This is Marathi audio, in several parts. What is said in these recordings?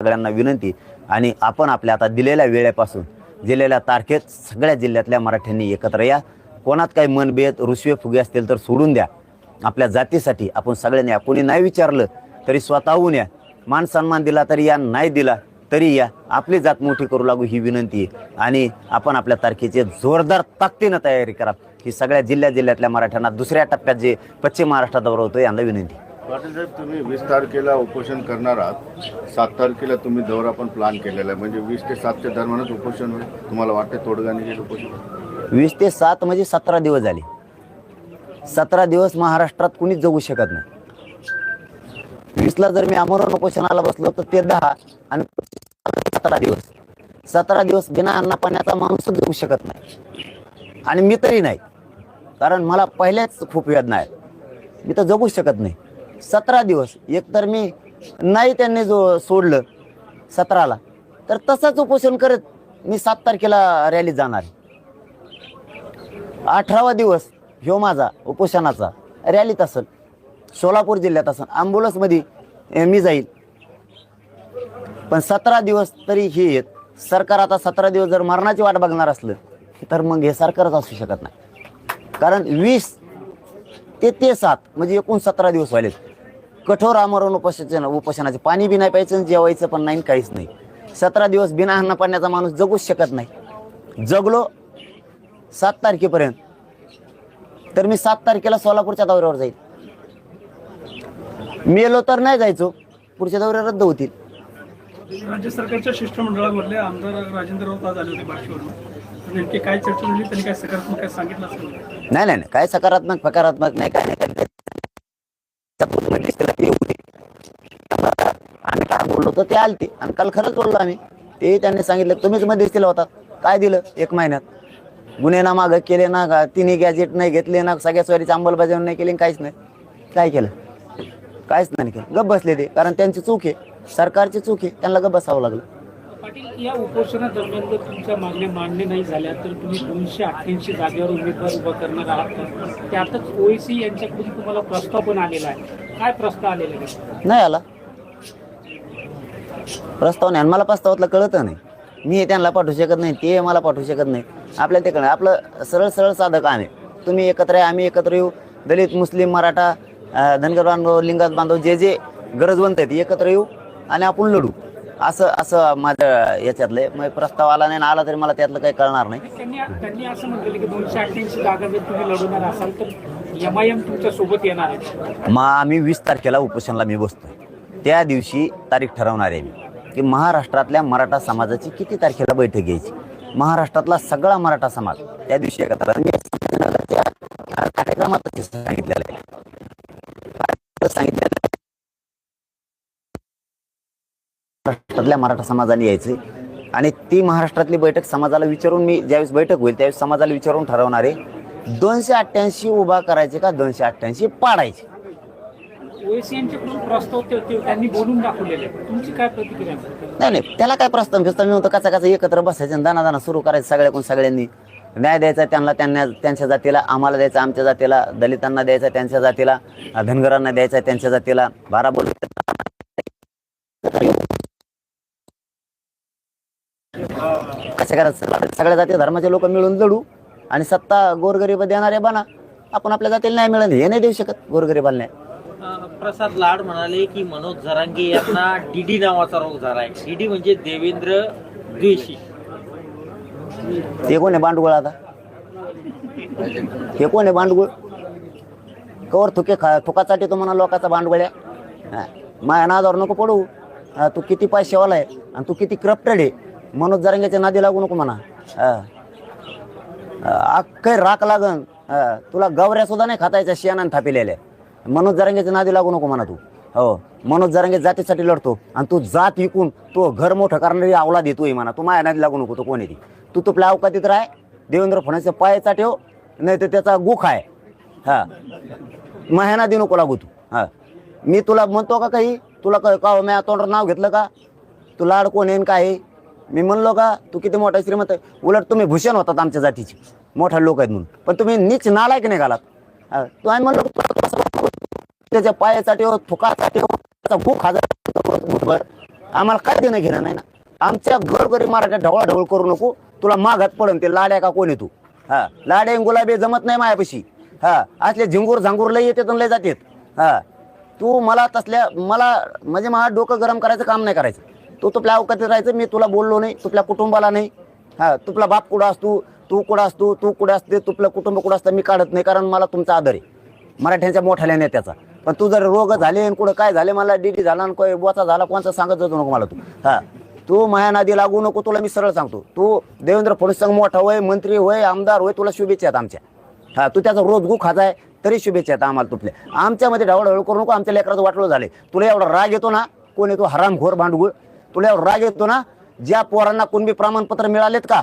सगळ्यांना विनंती आणि आपण आपल्या आता दिलेल्या वेळेपासून दिलेल्या तारखेत सगळ्या जिल्ह्यातल्या मराठ्यांनी एकत्र या. कोणात काही मनभेद रुसवे फुगे असतील तर सोडून द्या. आपल्या जातीसाठी आपण सगळ्यांनी या कोणी नाही विचारलं तरी स्वतःहून या. मान सन्मान दिला तरी या नाही दिला तरी या. आपली जात मोठी करू लागू ही विनंती आहे आणि आपण आपल्या तारखेचे जोरदार ताकदीनं तयारी करा. ही सगळ्या जिल्ह्या जिल्ह्यातल्या मराठ्यांना दुसऱ्या टप्प्यात जे पश्चिम महाराष्ट्रात दौरा होतो यांना विनंती. पाटील साहेब तुम्ही वीस तारखेला उपोषण करणार आहात. सात तारखेला तुम्ही दौरा पण प्लॅन केलेला आहे. म्हणजे वीस ते सातच्या दरम्यानच उपोषण होईल. तुम्हाला वाटते तोडगा निघेल उपोषण? वीस ते सात म्हणजे सतरा दिवस झाले. सतरा दिवस महाराष्ट्रात कुणीच जगू शकत नाही. वीसला जर मी आमरण उपोषणाला बसलो तर ते दहा आणि सतरा दिवस. सतरा दिवस बिना अन्ना पाण्याचा माणूसच जगू शकत नाही. आणि मी तरी नाही. कारण मला पहिल्याच खूप वेदना आहे मी तर जगू शकत नाही. सतरा दिवस. एकतर मी नाही त्यांनी जो सोडलं सतराला. तर तसंच उपोषण करत मी सात तारखेला रॅलीत जाणार आहे. अठरावा दिवस ह्यो माझा उपोषणाचा. रॅलीत असेल सोलापूर जिल्ह्यात असेल ॲम्ब्युलन्समध्ये मी जाईल. पण सतरा दिवस तरी हे येत सरकार आता सतरा दिवस जर मरणाची वाट बघणार असलं तर मग हे सरकारच असू शकत नाही. कारण वीस ते ते सात म्हणजे एकूण सतरा दिवस व्हायले कठोर आमरण उपोषण उपोषणाचे पाणी बी नाही प्यायचं आणि जेवायचं पण नाही काहीच नाही. सतरा दिवस बिना अन्न पाण्याचा माणूस जगूच शकत नाही. जगलो सात तारखेपर्यंत. तर मी सात तारखेला सोलापूरच्या दौऱ्यावर जाईल. मेलो तर नाही जायचो पुढच्या दौऱ्या रद्द होतील. राज्य सरकारच्या शिष्टमंडळामधले आमदार राजेंद्र राऊत आज आले होते नेमकी काय चर्चा झाली? त्यांनी काय सकारात्मक काय सांगितलं असेल नाही नाही नाही. काय सकारात्मक सकारात्मक नाही काय नाही. काय येऊ दे. आम्ही काय बोललो तर ते आलते. आणि काल खरंच बोललो आम्ही. ते त्यांनी सांगितलं तुम्हीच मध्यस्थीला होता. काय दिलं? एक महिन्यात. गुन्हे ना मागं केले ना का? तिन्ही गॅजेट नाही घेतले ना? सगळ्या स्वारीची अंमलबजावणी नाही केली आणि काहीच नाही. काय केलं? काहीच नाही केलं. गप बसले ते. कारण त्यांची चूक आहे. सरकारची चूक आहे. त्यांना गप बसावं लागलं. पाटील या उपोषणा दरम्यान जर तुमच्या मागण्या मान्य नाही झाल्या तर तुम्ही दोनशे अठ्ठ्याऐंशी जागेवर उमेदवार उभा करणार आहात. का? त्यातच ओएसी यांच्याकडून तुम्हाला प्रस्ताव पण आलेला आहे. काय प्रस्ताव आलेला आहे? नाही आला. प्रस्ताव नाही आणि मला प्रस्तावातलं कळत नाही. मी त्यांना पाठवू शकत नाही ते मला पाठवू शकत नाही. आपल्या तिकडे आपलं सरळ सरळ साधं काम आहे. तुम्ही एकत्र आहे आम्ही एकत्र येऊ. दलित मुस्लिम मराठा धनगर बांधव लिंगात बांधव जे जे गरजवंत आहेत एकत्र येऊ आणि आपण लढू. असं असं माझ्या याच्यातलं. आहे. मग प्रस्ताव आला नाही आणि आला तरी मला त्यातलं काही कळणार नाही. त्यांनी त्यांनी असं म्हटलेलं की दोनशे अठ्ठ्याऐंशी जागा जर तुम्ही लढवणार असाल तर एम आय एम तुमच्यासोबत येणार आहे. मग आम्ही वीस तारखेला उपोषणाला मी बसतो त्या दिवशी तारीख ठरवणार आहे मी. की महाराष्ट्रातल्या मराठा समाजाची किती तारखेला बैठक घ्यायची? महाराष्ट्रातला सगळा मराठा समाज त्या दिवशी एकत्र कार्यक्रमात सांगितलेलं आहे. सांगितलेलं आहे. महाराष्ट्रातल्या मराठा समाजाने यायचे. आणि ती महाराष्ट्रातली बैठक समाजाला विचारून मी ज्यावेळेस बैठक होईल त्यावेळेस समाजाला विचारून ठरवणार आहे दोनशे अठ्ठ्याऐंशी उभा करायचे का दोनशे अठ्ठ्याऐंशी पाडायचे? नाही नाही त्याला काय प्रस्ताव फिस्ताव मी म्हणतो कचा कचा एकत्र बसायचं दाना दाना सुरू करायचं सगळ्याकडून सगळ्यांनी. न्याय द्यायचा त्यांना त्यांना त्यांच्या जातीला आम्हाला द्यायचा आमच्या जातीला दलितांना द्यायचा त्यांच्या जातीला धनगरांना द्यायचा त्यांच्या जातीला बारा बोल कशा करायचं सगळ्या जाती धर्माचे लोक मिळून लढू आणि सत्ता गोरगरीब देणारे बना. आपण आपल्या जातीला नाही मिळत हे नाही देऊ शकत गोरगरीबाला नाही प्रसाद लाड म्हणाले की मनोज जरांगे यांना डीडी नावाचा रोग झाला आहे डीडी म्हणजे देवेंद्र द्वेषी. ते कोण आहे बांडगुळ आता? हे कोण आहे बांडगुळ कवर थुके खा थुकासाठी तो म्हणा लोकांचा बांडगुळ्या हा. माया नादावर नको पडू. हा, तू किती पैशावाला आहे आणि तू किती करप्टेड आहे. मनोज जरंग्याच्या नादी लागू नको म्हणा. हा. अख्खे राख लागन. हा. तुला गवऱ्या सुद्धा नाही खातायच्या शियानान थापिलेल्या. मनोज जरंग्याच्या नादी लागू नको म्हणा तू. हो मनोज जरंगे जातीसाठी लढतो आणि तू जात विकून तो घर मोठं करणारी आवला देतोय म्हणा. तू माया नादी लागू नको तो कोणी ती? तू तुपल्या अवकातीत राह देवेंद्र फडणवीसच्या पायाचा ठेव नाही तर त्याचा गुख आहे. हा. महिना देऊ नको लागू तू. हा. मी तुला म्हणतो का काही? तुला का म्या तोंडावर नाव घेतलं का? तू लाड कोण येईन काय मी म्हणलो का तू किती मोठा श्रीमंत आहे. उलट तुम्ही भूषण होतात आमच्या जातीचे. मोठा लोक आहेत म्हणून. पण तुम्ही नीच नालायक नाही घालात. तू आहे म्हणलो त्याच्या पायासाठी हो, थुकासाठी हो, त्याचा भूक हजार आम्हाला काय देणं घेणं नाही ना. आमच्या घरोघरी मराठ्या ढवळाढवळ करू नको. तुला माघात पडन ते लाड्या का कोण तू? हा लाड्या गुलाबी जमत नाही मायापाशी. हा असले झिंगूर झांगूर लय येते लय जातात. हा तू मला तसल्या मला म्हणजे मला डोकं गरम करायचं काम नाही करायचं. तू तुपल्या अवकाशात राहायचं मी तुला बोललो नाही तुपल्या कुटुंबाला नाही. हा तुपला बाप कुठं असतो तू कुठं असतो तू कुठं असते तुपलं कुटुंब कुठं असतं मी काढत नाही कारण मला तुमचा आदर आहे. मराठ्यांच्या मोठ्याल्या नेत्याचा पण तू जर रोग झाले आणि कुठं काय झाले मला डीडी झाला आणि कोय बोचा झाला कोणचा सांगत जातो नको मला तू. हा तू माया नादी लागू नको तुला मी सरळ सांगतो. तू देवेंद्र फडणवीस संघ मोठा होय मंत्री होय आमदार होय तुला शुभेच्छा आहेत आमच्या. हा तू त्याचा रोज गु खाजाय तरी शुभेच्छा आहेत आम्हाला तुपल्या. आमच्यामध्ये ढवळढवळ करू नको आमच्या लेकराचं वाटलं झाले तुला एवढा राग येतो ना कोण येतो? हरामखोर भांडगुळ. तुला राग येतो ना? ज्या पोरांना कुणबी प्रमाणपत्र मिळालेत का?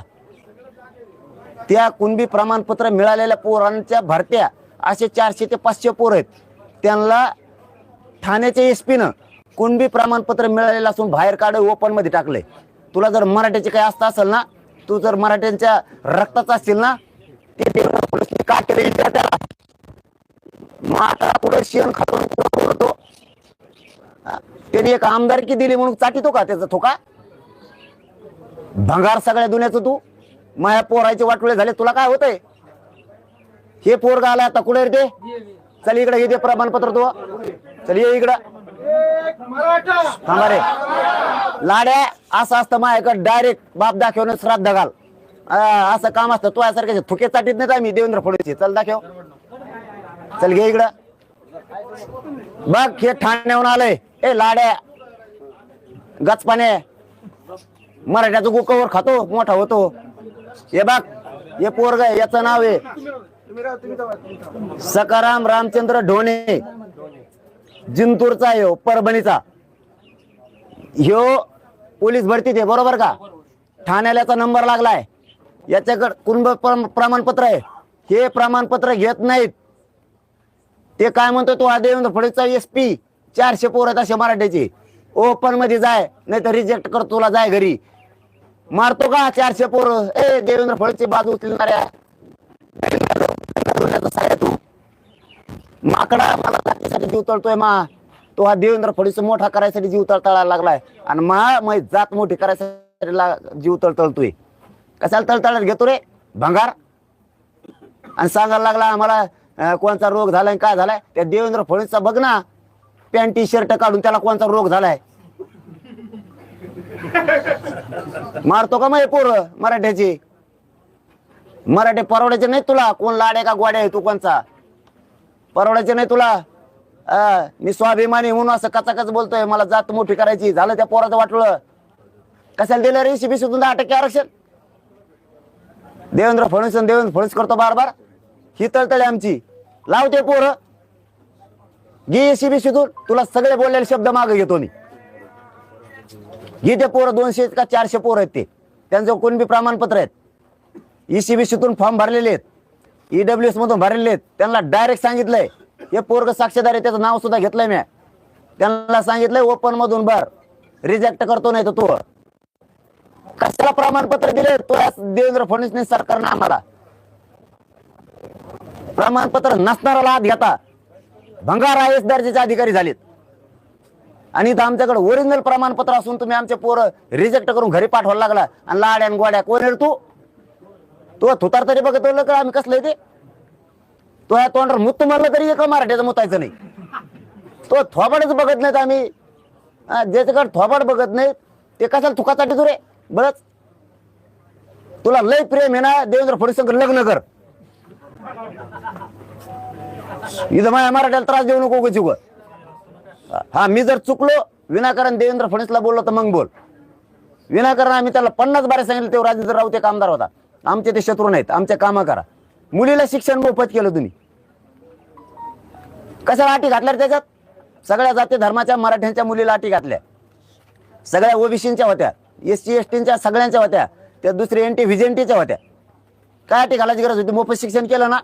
त्या कुणबी प्रमाणपत्र मिळालेल्या पोरांच्या भरत्या असे चारशे ते पाचशे पोर आहेत. त्यांना ठाण्याच्या एस पीनं कुणबी प्रमाणपत्र मिळालेलं असून बाहेर काढ ओपनमध्ये टाकलंय. तुला जर मराठ्याचे काही असतं असेल ना तू जर मराठ्यांच्या रक्ताचा असशील ना ते का केलं? त्याला. माता पुढे शेण खातो त्याने एक आमदारकी दिली म्हणून चाटितो का त्याचा थोका? भंगार सगळ्या दुन्याचं तू? माया पोरायचे वाटोळे झाले तुला काय होतंय? हे पोरगा आला आता कुठे रे ते? चल इकडे हे दे प्रमाणपत्र तू. चल ये इकडं. थांबा रे. लाड्या असं असतं माझ्याकडे डायरेक्ट बाप दाखवून श्राद्ध घाल. असं काम असतं तू यासारखे थुके चाटीत नाही आम्ही देवेंद्र फडणवीस चल दाखव. चल घे इकडं. बघ हे ठाण्याहून आलंय. ए लाड्या. गचपाने. मराठ्याचं गुकावर खातो मोठा होतो. हे बाग हे पोरग याचं नाव आहे सकाराम रामचंद्र ढोणे. जिंतूरचा आहे हो, परभणीचा. ह्यो पोलीस भरतीत आहे बरोबर का? ठाण्याला याचा नंबर लागलाय. याच्याकडे कुटुंब प्रमाणपत्र आहे. हे प्रमाणपत्र घेत नाहीत. ते काय म्हणतो तो? आदेवेंद्र देवेंद्र फडणवीसचा एस पी चारशे पोर आहेत असे मराठ्याचे ओपनमध्ये जाय नाही तर रिजेक्ट कर तुला जाय घरी. मारतो का चारशे पोर? ए देवेंद्र फळची बाजू उचलणाऱ्या. तू माकडा मला जातीसाठी जीव तळतोय मा. तो हा देवेंद्र फडणवीस मोठा करायसाठी जीव तळतळायला लागलाय. आणि मा जात मोठी करायसाठी जीव तळतळतोय कशाला तळतळायला घेतो रे? भंगार. आणि सांगायला लागला आम्हाला कोणचा रोग झालाय काय झालाय? त्या देवेंद्र फडणवीसचा बघ ना. पॅन्ट टी शर्ट काढून त्याला कोणचा रोग झालाय? मारतो का मग पोर मराठ्याची? मराठी परवड्याचे नाही तुला? कोण लाडे का गोड्या आहे? तू कोणचा? परवडायचे नाही तुला? अं, मी स्वाभिमानी म्हणून असं कचाकच बोलतोय. मला जात मोठी करायची. झालं त्या पोराचं वाटलं कशाला दिलं रे शिबी सुद्धा दहा टक्के आरक्षण? देवेंद्र फडणवीस देवेंद्र फडणवीस करतो बार बार ही तळतळे आमची. लावते पोरं. घे तुला सगळे बोललेले शब्द मागे घेतो मी. घे पोरं दोनशे का चारशे पोरं आहेत ते. त्यांचं कोण बी प्रमाणपत्र आहेत? ईसीबीसीतून फॉर्म भरलेले आहेत. ईडब्ल्यू एस मधून भरलेले आहेत. त्यांना डायरेक्ट सांगितलंय. हे पोरग साक्षीदार आहे त्याचं नाव सुद्धा घेतलंय मी. त्यांना सांगितलंय ओपन मधून भर. रिजेक्ट करतो नाही तर तू. कशाला प्रमाणपत्र दिले? तो देवेंद्र फडणवीस सरकारनं आम्हाला. प्रमाणपत्र नसणारा हात घेता. भंगार आय एस दर्जाचे अधिकारी झालेत. आणि इथं आमच्याकडे ओरिजिनल प्रमाणपत्र असून तुम्ही आमचे पोरं रिजेक्ट करून घरी पाठवायला लागला. आणि लाड्या आणि गोड्या कोण आहे तू? तू थुतार तरी बघत का आम्ही कसलं ते? तो या तोंडावर मुत्त मारलं तरी एका मराठ्याचं मुतायचं नाही. तो थोबाडच बघत नाहीत आम्ही. ज्याच्याकडे थोबाड बघत नाहीत ते कशाला तुकासाठी तू रे? बळच तुला लय प्रेम आहे ना देवेंद्र फडणवीसांकडे लग्न कर. इथं माझ्या मराठ्याला त्रास देऊ नको उगाच हा मी जर चुकलो विनाकारण देवेंद्र फडणवीसला बोललो तर मग बोल. विनाकारण आम्ही त्याला पन्नास बारे सांगितलं तेव्हा राजेंद्र राऊत एक आमदार होता. आमचे ते शत्रू नाहीत आमचे कामं करा. मुलीला शिक्षण मोफत केलं तुम्ही. कशाला अटी घातल्या त्याच्यात? सगळ्या जाती धर्माच्या मराठ्यांच्या मुलीला अटी घातल्या. सगळ्या ओबीसींच्या होत्या एस सी एस टीच्या सगळ्यांच्या होत्या त्या दुसरी एन टी व्हिजेंटीच्या होत्या. काय अटी घालायची गरज होती? मोफत शिक्षण केलं ना?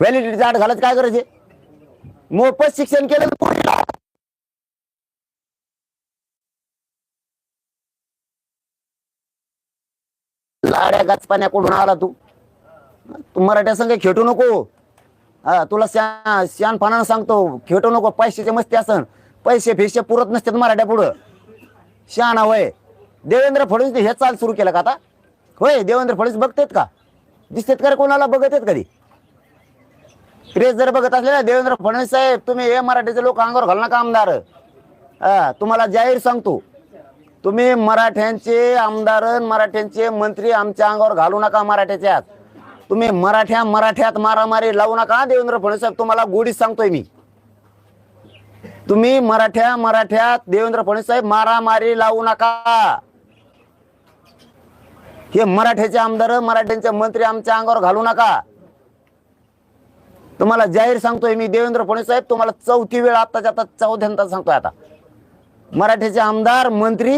व्हॅलिडिटी जाड घालत काय करायचे मोफत शिक्षण केलं तर लाड्या गाचपाण्या कुठून आला तू. तू मराठ्या संघ खेटू नको. हा तुला श्या शानपणानं सांगतो खेटू नको पैशाचे मस्ती असन. पैसे फिशे पुरत नसतात मराठ्या पुढं. शहाणा होय. देवेंद्र फडणवीस हे चाल सुरू केलं का आता? होय देवेंद्र फडणवीस बघतेत का? दिसतेत का कोणाला? बघत आहेत कधी? प्रेस जर बघत असले ना देवेंद्र फडणवीस साहेब तुम्ही हे मराठीचे लोक अंगावर घाल नका आमदार हा, तुम्हाला जाहीर सांगतो. तुम्ही मराठ्यांचे आमदार मराठ्यांचे मंत्री आमच्या अंगावर घालू नका मराठ्याच्यात. तुम्ही मराठ्या मराठ्यात मारामारी लावू नका देवेंद्र फडणवीस साहेब तुम्हाला गोडीच सांगतोय मी. तुम्ही मराठ्या मराठ्यात देवेंद्र फडणवीस साहेब मारामारी लावू नका. हे मराठ्याचे आमदार मराठ्यांचे मंत्री आमच्या अंगावर घालू नका. तुम्हाला जाहीर सांगतोय मी देवेंद्र फडणवीस साहेब तुम्हाला चौथी वेळ आत्ताच्या आता चौथ्यांदा सांगतोय आता. मराठ्याचे आमदार मंत्री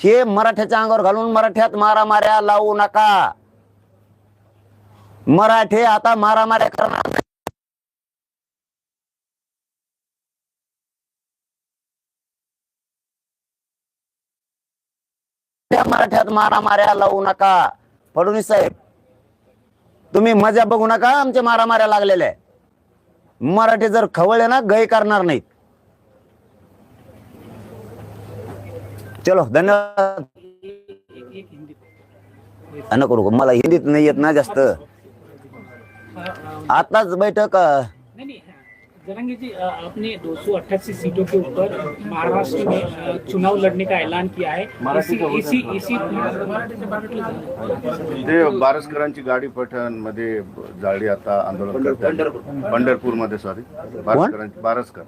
हे मराठ्याच्या अंगावर घालून मराठ्यात मारामाऱ्या लावू नका. मराठे आता मारामाऱ्या करणार त्या मराठ्यात मारामाऱ्या लावू नका. फडणवीस साहेब तुम्ही मजा बघू नका आमच्या मारामाऱ्या लागलेल्या आहे. मराठी जर खवळले ना गय करणार नाहीत. चलो धन्यवाद. एक नको मला हिंदीत नाही येत ना जास्त. आताच बैठक जरंगी जी आपने 288 सीटों के ऊपर महाराष्ट्र में चुनाव लड़ने का ऐलान किया है। इसी इसी इसी ते बारसकरांची गाडी पठाणमध्ये जाळली आता आंदोलन करतात पंढरपूर. मध्ये सॉरी बारसकरांची बारसकर.